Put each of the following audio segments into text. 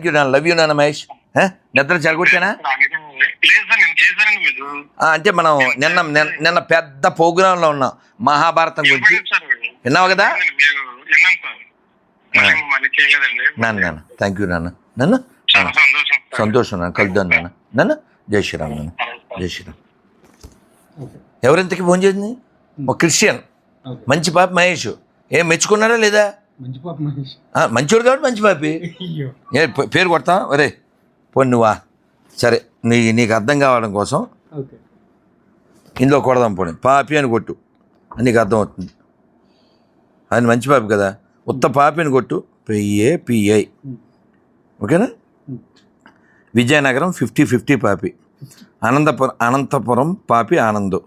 Thank you నాన్న love you నాన్న మహేష్? నిద్ర ఆ, అంటే మనం నిన్న నిన్న- పెద్ద ప్రోగ్రాంలో ఉన్నాం. మహాభారతం గురించి. విన్నావు కదా? నాన్న నాన్న. థ్యాంక్ యూ నాన్న. నాన్న? సంతోషం నాన్న. కలుద్దాం నాన్న. నాన్న? జై శ్రీరామ్ నాన్న. జై శ్రీరామ్. ఎవరింతకి ఫోన్ చేసింది? ఒక క్రిస్టియన్. మంచి పాప మహేష్. ఏం మెచ్చుకున్నారా లేదా? మంచి పాప మహేష్. ఆ, మంచోడు కాబట్టి మంచి పాపి. ఏ పేరు కొడతా? ఒరే పోనీ నువ్వా సరే నీ నీకు అర్థం కావడం కోసం ఇందులో కొడదాం పోనీ. పాపి అని కొట్టు. నీకు అర్థం అవుతుంది. అది మంచి పాపి కదా. ఉత్త పాపి అని కొట్టు. పిఏ పిఐ ఓకేనా? విజయనగరం ఫిఫ్టీ ఫిఫ్టీ పాపి. అనంతపురం అనంతపురం పాపి ఆనందు.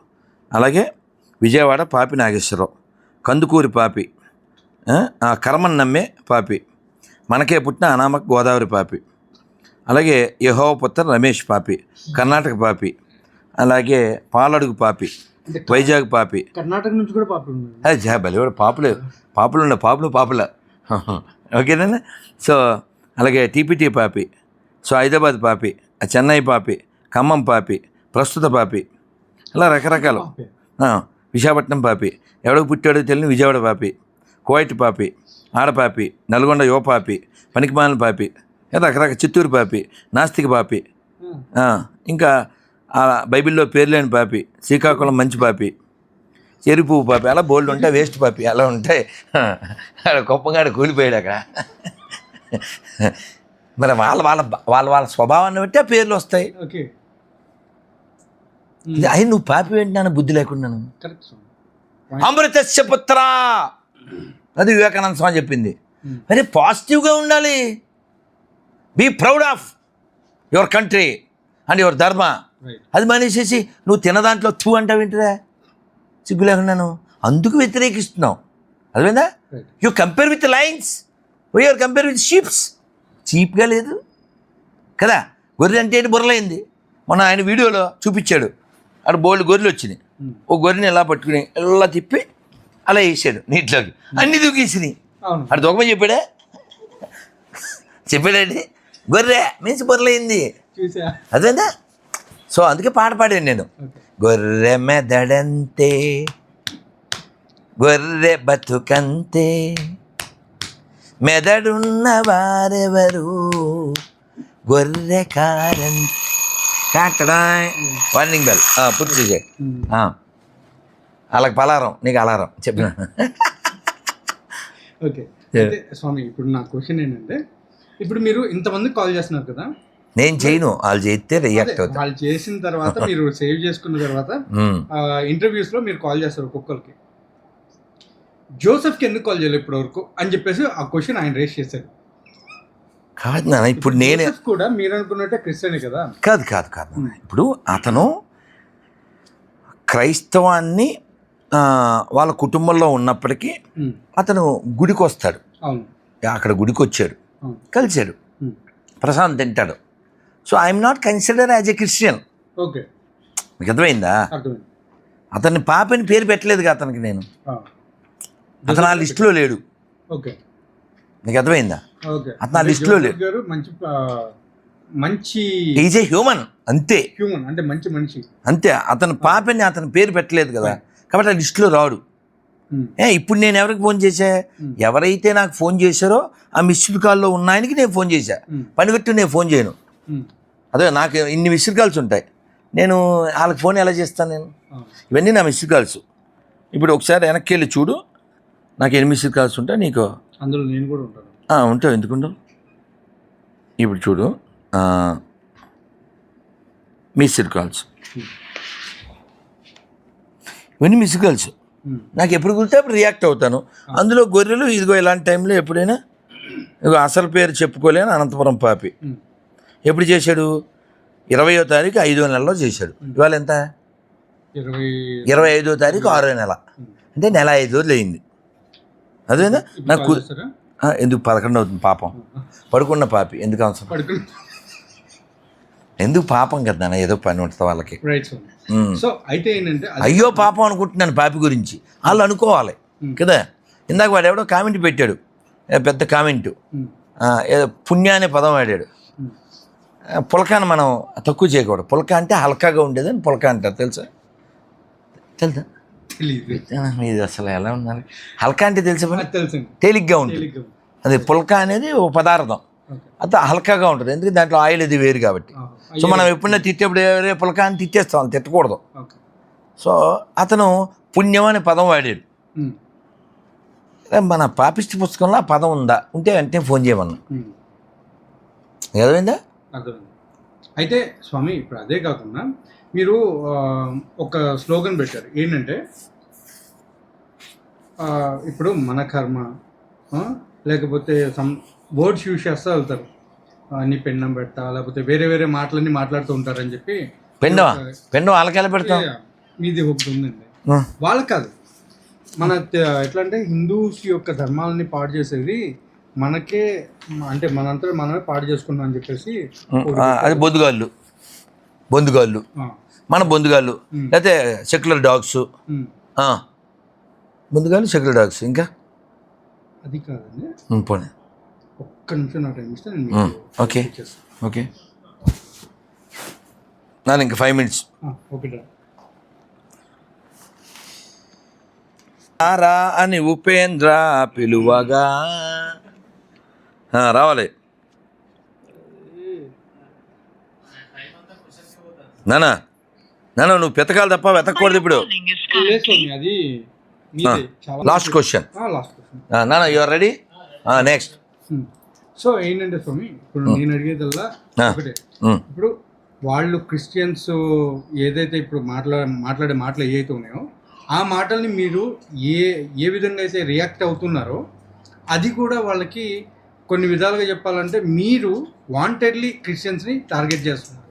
అలాగే విజయవాడ పాపి నాగేశ్వరరావు. కందుకూరి పాపి. ఆ, కర్మన్ నమ్మే పాపి. మనకే పుట్టిన అనామక్ గోదావరి పాపి. అలాగే యహోపుత్ర రమేష్ పాపి కర్ణాటక పాపి అలాగే పాలడుగు పాపి వైజాగ్ పాపి. కర్ణాటక నుంచి కూడా పాప ఉంది అది జాబలి కూడా పాపులు. పాపులు ఉన్న పాపులు పాపుల. ఓకేనా? సో అలాగే టీపీటీ పాపి సో హైదరాబాద్ పాపి ఆ చెన్నై పాపి ఖమ్మం పాపి ప్రస్తుత పాపి. అలా రకరకాలు. విశాఖపట్నం పాపి. ఎవడికి పుట్టాడో తెలియని విజయవాడ పాపి. కోయిట్ పాపి ఆడపాపి నల్గొండ యువ పాపి పనికిమాలిన పాపి రకరకాల చిత్తూరు పాపి నాస్తిక పాపి ఆ, ఇంకా బైబిల్లో పేర్లేని పాపి శ్రీకాకుళం మంచి పాపి చెరుపు పాపి అలా బోల్డ్ ఉంటాయి వేస్ట్ పాపి అలా ఉంటాయి. ఆడ గొప్పగాడు కూలిపోయాడు అక్కడ. మరి వాళ్ళ వాళ్ళ వాళ్ళ వాళ్ళ స్వభావాన్ని బట్టి ఆ పేర్లు వస్తాయి. అయ్యి నువ్వు పాపి ఏంటి బుద్ధి స్వామి. అమృతస్య పుత్ర. అది వివేకానంద స్వామి చెప్పింది. మరి పాజిటివ్గా ఉండాలి. Be proud of your country and your dharma అది మానేసేసి నువ్వు తిన దాంట్లో తూ అంటావు ఏంటిరా? సిగ్గు లేకున్నాను అందుకు వ్యతిరేకిస్తున్నావు. అదేందా you compare with lions we're compare with sheeps చీప్గా లేదు. కదా? గొర్రె అంటే ఏంటి? బుర్రలైంది. మొన్న ఆయన వీడియోలో చూపించాడు. అక్కడ బోల్డ్ గొర్రెలు వచ్చినాయి. ఓ గొర్రెని ఎలా పట్టుకుని ఇలా తిప్పి అలా వేసాడు నీటిలోకి. అన్ని దూకేసినాయి. అక్కడ దూకమని చెప్పాడా? చెప్పాడండి. గొర్రె మీన్స్ బుర్రలైంది అదేందా సో అందుకే పాట పాడాను నేను. గొర్రె మెదడంతే గొర్రె బతుకంతే. మెదడున్న వారెవరు? గొర్రె కారం వార్నింగ్ బెల్ పూర్తి చేయాలి వాళ్ళకి పలారం నీకు అలారం చెప్పిన ఓకే. స్వామి ఇప్పుడు నా క్వశ్చన్ ఏంటంటే ఇప్పుడు మీరు ఇంతమంది కాల్ చేస్తున్నారు కదా. నేను చేయను వాళ్ళు చేస్తే రియాక్ట్ అదే, అవుతా వాళ్ళు చేసిన తర్వాత మీరు సేవ్ చేసుకున్న తర్వాత. ఇంటర్వ్యూస్లో మీరు కాల్ చేస్తారు ఒక్కొక్కరికి. జోసెఫ్కి ఎందుకు కాల్ చేయలేదు ఇప్పటి వరకు అని చెప్పేసి ఆ క్వశ్చన్ ఆయన రేస్ చేశారు. కాదు నాన్న ఇప్పుడు నేనే కూడా మీరు అనుకున్నట్టే క్రిస్టియనే కదా. కాదు కాదు కాదు. ఇప్పుడు అతను క్రైస్తవాన్ని వాళ్ళ కుటుంబంలో ఉన్నప్పటికీ అతను గుడికి వస్తాడు అక్కడ గుడికి వచ్చాడు కలిశాడు. ప్రశాంత్ తింటాడు. So I'm not consider as a Christian. Okay. మీకు అర్థమైందా? అతన్ని పాపని పేరు పెట్టలేదు అతనికి నేను. అతను ఆ లిస్టులో లేడు. ఓకే. మీకు అర్థమైందా? అతను ఆ లిస్టులో లేడు. మంచి ఈజ్ ఏ హ్యూమన్ అంతే. హ్యూమన్ అంటే మంచి మనిషి. అంతే. అతను పాపని అతని పేరు పెట్టలేదు కదా. కాబట్టి ఆ లిస్టులో రాడు. ఏ ఇప్పుడు నేను ఎవరికి ఫోన్ చేశా. ఎవరైతే నాకు ఫోన్ చేశారో ఆ మిస్డ్ కాల్లో ఉన్న ఆయనకి నేను ఫోన్ చేశా. ఉమ్, పని పెట్టి నేను ఫోన్ చేయను. అదే నాకు ఇన్ని మిస్డ్ కాల్స్ ఉంటాయి. నేను వాళ్ళకి ఫోన్ ఎలా చేస్తాను నేను? ఇవన్నీ నా మిస్డ్ కాల్స్. ఇప్పుడు ఒకసారి వెనక్కి వెళ్ళి చూడు. నాకు ఎన్ని మిస్డ్ కాల్స్ ఉంటాయి నీకు? అందులో నేను కూడా ఉంటాను. ఉంటావు. ఎందుకుంటావు ఇప్పుడు చూడు. Missed calls. ఇవన్నీ మిస్డ్ కాల్స్ ఉమ్, నాకు ఎప్పుడు కుదిరితే అప్పుడు రియాక్ట్ అవుతాను. అందులో గొర్రెలు ఇదిగో ఇలాంటి టైంలో ఎప్పుడైనా ఇదిగో అసలు పేరు చెప్పుకోలేని అనంతపురం పాపి. ఉమ్, ఎప్పుడు చేశాడు? ఇరవయో తారీఖు ఐదో నెలలో చేశాడు. ఇవాళ ఎంత? ఇరవై ఇరవై ఐదో తారీఖు ఆరో నెల. అంటే నెల ఐదు రోజులు అయింది. అదేనా నాకు ఎందుకు పదకొండు అవుతుంది పాపం. పడుకున్న పాపి. ఎందుకు అవసరం? ఎందుకు పాపం కదా ఏదో పని ఉంటుంది వాళ్ళకి. సో అయితే ఏంటంటే అయ్యో పాపం అనుకుంటున్నాను పాపి గురించి. వాళ్ళు అనుకోవాలి కదా? ఇందాక వాడు ఎవడో కామెంట్ పెట్టాడు. పెద్ద కామెంట్ ఏదో పుణ్య అనే పదం వాడాడు. ఉమ్. ఆ, పులకాన్ని మనం తక్కువ చేయకూడదు. పులక అంటే హల్కాగా ఉండేదని పులక అంటారు తెలుసా? తెలుసా ఇది అసలు ఎలా ఉన్నారు హల్కా అంటే తెలుసా తేలిగ్గా ఉంటుంది. అది పులక అనేది ఒక పదార్థం. అంత హల్కాగా ఉంటుంది. ఎందుకంటే దాంట్లో ఆయిల్ అది వేరు కాబట్టి. సో మనం ఎప్పుడైనా తిట్టేప్పుడు ఎవరే పులక అని తిట్టేస్తాం తిట్టకూడదు. సో అతను పుణ్యం అనే పదం వాడాడు. మన పాపిష్టి పుస్తకంలో ఆ పదం ఉందా? ఉంటే వెంటనే ఫోన్ చేయమన్నా. ఏదైందా అర్థమైంది? అయితే స్వామి ఇప్పుడు అదే కాకుండా మీరు ఒక స్లోగన్ పెట్టారు. ఏంటంటే ఇప్పుడు మన కర్మ లేకపోతే సమ్ వర్డ్స్ యూజ్ చేస్తూ వెళ్తారు. ఆ, నీ పెండం పెడతా లేకపోతే వేరే వేరే మాటలన్నీ మాట్లాడుతూ ఉంటారని చెప్పి పెండం పెండం వాళ్ళకెలా పెడతాం మీది ఒకటి ఉందండి. వాళ్ళకి కాదు. మన ఎట్లా అంటే హిందూస్ యొక్క ధర్మాలని పాడు చేసేది మనకే అంటే మనంతా మనమే పాడు చేసుకున్నాం అని చెప్పేసి అది బొందుగాళ్ళు. బొందుగాళ్ళు. మన బొందుగాళ్ళు. లేకపోతే సెక్యులర్ డాగ్స్. బొందుగాళ్ళు సెక్యులర్ డాగ్స్ ఇంకా? అది కాదండి. పోనీ. ఒక్క నిమిషం నా టైం ఇస్తే నేను ఉమ్, మీకు ఓకే. ఓకే. నాన్న ఇంకా ఫైవ్ మినిట్స్ ఓకే డా. రా అని ఉపేంద్ర పిలువగా. రావాలి. నానా నాన్న నువ్వు పెతకాలి తప్ప వెతకూడదు ఇప్పుడు. అది లాస్ట్ క్వశ్చన్ క్వశ్చన్ నాన్న యువర్ రెడీ నెక్స్ట్ సో ఏంటంటే స్వామి ఇప్పుడు నేను అడిగేదల్లా. ఒకటే. ఇప్పుడు వాళ్ళు క్రిస్టియన్స్ ఏదైతే ఇప్పుడు మాట్లా మాట్లాడే మాటలు ఏవైతే ఉన్నాయో ఆ మాటల్ని మీరు ఏ ఏ విధంగా అయితే రియాక్ట్ అవుతున్నారో అది కూడా వాళ్ళకి కొన్ని విధాలుగా చెప్పాలంటే మీరు వాంటెడ్లీ క్రిస్టియన్స్ని టార్గెట్ చేస్తున్నారు.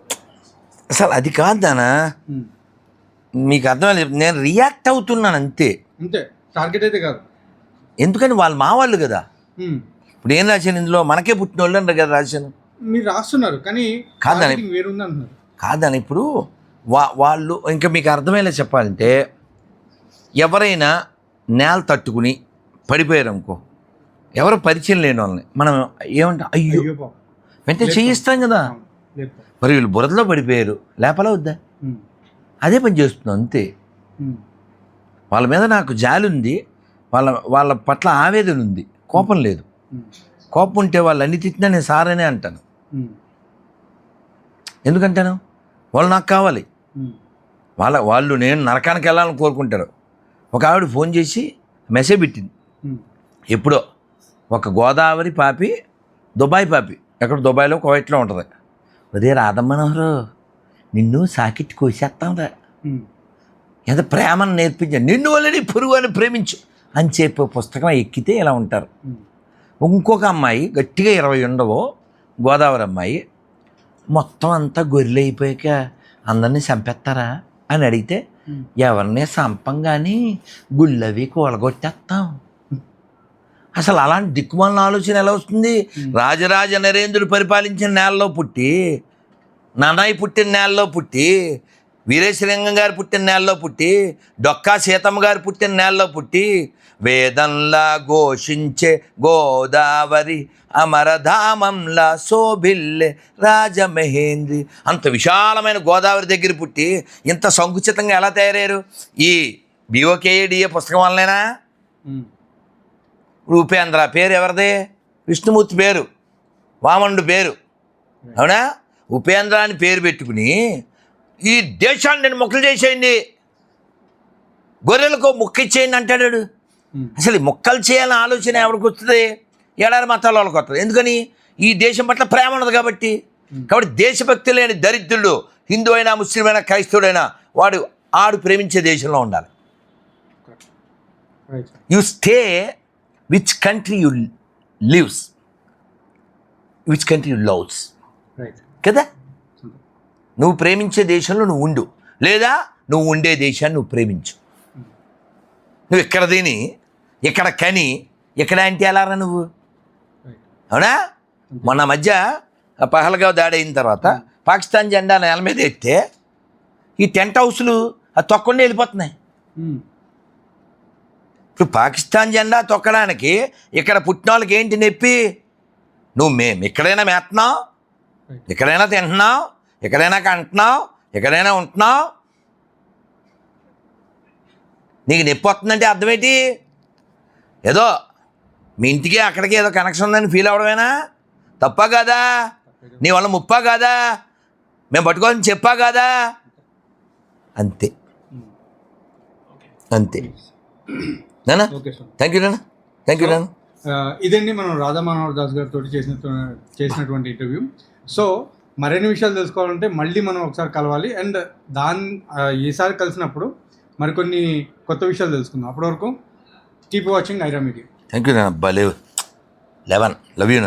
అసలు అది కాదు నాన్న ఉమ్. మీకు అర్థమైంది? నేను రియాక్ట్ అవుతున్నాను అంతే. అంతే. టార్గెట్ అయితే కాదు. ఎందుకని? వాళ్ళు మా వాళ్ళు కదా. ఇప్పుడు ఏం రాశాను ఇందులో? మనకే పుట్టిన వాళ్ళు అంటే కదా రాశాను మీరు రాస్తున్నారు కానీ కాదని- కాదని ఇప్పుడు వా వాళ్ళు ఇంకా మీకు అర్థమయ్యేలా చెప్పాలంటే ఎవరైనా నేల తట్టుకుని పడిపోయారు అనుకో ఎవరు పరిచయం లేని వాళ్ళని మనం ఏమంటాం? అయ్యో వెంటనే చేయిస్తాం కదా. మరి వీళ్ళు బురదలో పడిపోయారు లేపలా వద్దా. అదే పని చేస్తున్నాం అంతే. వాళ్ళ మీద నాకు జాలి ఉంది వాళ్ళ వాళ్ళ పట్ల ఆవేదన ఉంది కోపం లేదు. కోపం ఉంటే వాళ్ళు అన్ని తిట్టినా నేను సారనే అంటాను. ఎందుకంటాను? వాళ్ళు నాకు కావాలి. వాళ్ళ వాళ్ళు నేను నరకానికి వెళ్ళాలని కోరుకుంటారు. ఒక ఆవిడ ఫోన్ చేసి మెసేజ్ పెట్టింది. ఎప్పుడో ఒక గోదావరి పాపి దుబాయ్ పాపి. ఎక్కడ దుబాయ్లో కువైట్లో ఉంటుంది. అదే రాధమ్మనోహరు నిన్ను సాకిట్ కోసేస్తాంరా ఎంత ప్రేమను నేర్పించాను నిన్ను వల్లనే పురుగు అని ప్రేమించు. అని చెప్పే పుస్తకం ఎక్కితే ఇలా ఉంటారు. ఇంకొక అమ్మాయి గట్టిగా ఇరవై ఉండవు గోదావరి అమ్మాయి మొత్తం అంతా గొర్రెలు అయిపోయాక అందరినీ చంపేస్తారా? అని అడిగితే. ఎవరిని చంపం కానీ గుళ్ళవి కూలగొట్టేస్తాం అసలు అలాంటి దిక్కుమాలిన ఆలోచన ఎలా వస్తుంది? రాజరాజ నరేంద్రుడు పరిపాలించిన నేలలో పుట్టి ననాయి పుట్టిన నేలలో పుట్టి వీరేశలింగం గారు పుట్టిన నేలలో పుట్టి డొక్కా సీతమ్మ గారు పుట్టిన నేలలో పుట్టి వేదంలా ఘోషించే గోదావరి అమరధామంలా శోభిల్లే రాజమహేంద్రి. అంత విశాలమైన గోదావరి దగ్గర పుట్టి ఇంత సంకుచితంగా ఎలా తయారయ్యారు? ఈ బిఓకేడిఏ పుస్తకం వల్లనేనా. రూపేంద్ర పేరు ఎవరిది? విష్ణుమూర్తి పేరు. వామనుడు పేరు. అవునా? ఉపేంద్ర అని పేరు పెట్టుకుని ఈ దేశాన్ని నేను మొక్కలు చేసేయండి. గొర్రెలకు ముక్క ఇచ్చేయండి అంటాడు. అసలు ఈ మొక్కలు చేయాలని ఆలోచన ఎవరికి వస్తుంది? ఏడాది మతాల వాళ్ళకి వస్తుంది. ఎందుకని? ఈ దేశం పట్ల ప్రేమ ఉన్నది కాబట్టి. కాబట్టి దేశభక్తి లేని దరిద్రుడు హిందూ అయినా ముస్లిం అయినా క్రైస్తవుడైనా వాడు ఆడు ప్రేమించే దేశంలో ఉండాలి. You stay which country you lives which country you loves right కదా? నువ్వు ప్రేమించే దేశంలో నువ్వు ఉండు. లేదా నువ్వు ఉండే దేశాన్ని నువ్వు ప్రేమించు. నువ్వు ఇక్కడ తిని ఇక్కడ కని ఇక్కడ అంటే ఎలారా నువ్వు? అవునా? మొన్న మధ్య ఆ పహల్గావ్ దాడి అయిన తర్వాత పాకిస్తాన్ జెండా నేల మీద ఎత్తే ఈ టెంట్ హౌస్లు అది తొక్కుండా వెళ్ళిపోతున్నాయి. ఇప్పుడు పాకిస్తాన్ జెండా తొక్కడానికి ఇక్కడ పుట్టిన వాళ్ళకి ఏంటి నొప్పి? నువ్వు మేము ఎక్కడైనా మేస్తున్నావు ఎక్కడైనా తింటున్నావు ఎక్కడైనా కంటున్నావు ఎక్కడైనా ఉంటున్నావు. నీకు నొప్పి వస్తుందంటే అర్థం ఏంటి? ఏదో మీ ఇంటికి అక్కడికి ఏదో కనెక్షన్ ఉందని ఫీల్ అవడమేనా? తప్పా కాదా? నీ వల్ల ముప్పా కాదా? మేము పట్టుకోవాలని చెప్పా కాదా? అంతే. అంతే. నానా? థ్యాంక్ యూ నాన్న థ్యాంక్ యూ నాన్న ఆ, ఇదండి మనం రాధా మనోహర్ దాస్ గారితో చేసిన చేసినటువంటి ఇంటర్వ్యూ సో మరిన్ని విషయాలు తెలుసుకోవాలంటే మళ్ళీ మనం ఒకసారి కలవాలి. అండ్ దాని ఈసారి కలిసినప్పుడు మరికొన్ని కొత్త విషయాలు తెలుసుకుందాం. అప్పటి వరకు keep watching Aira media thank you భలే లెవెన్ లవ్ యూ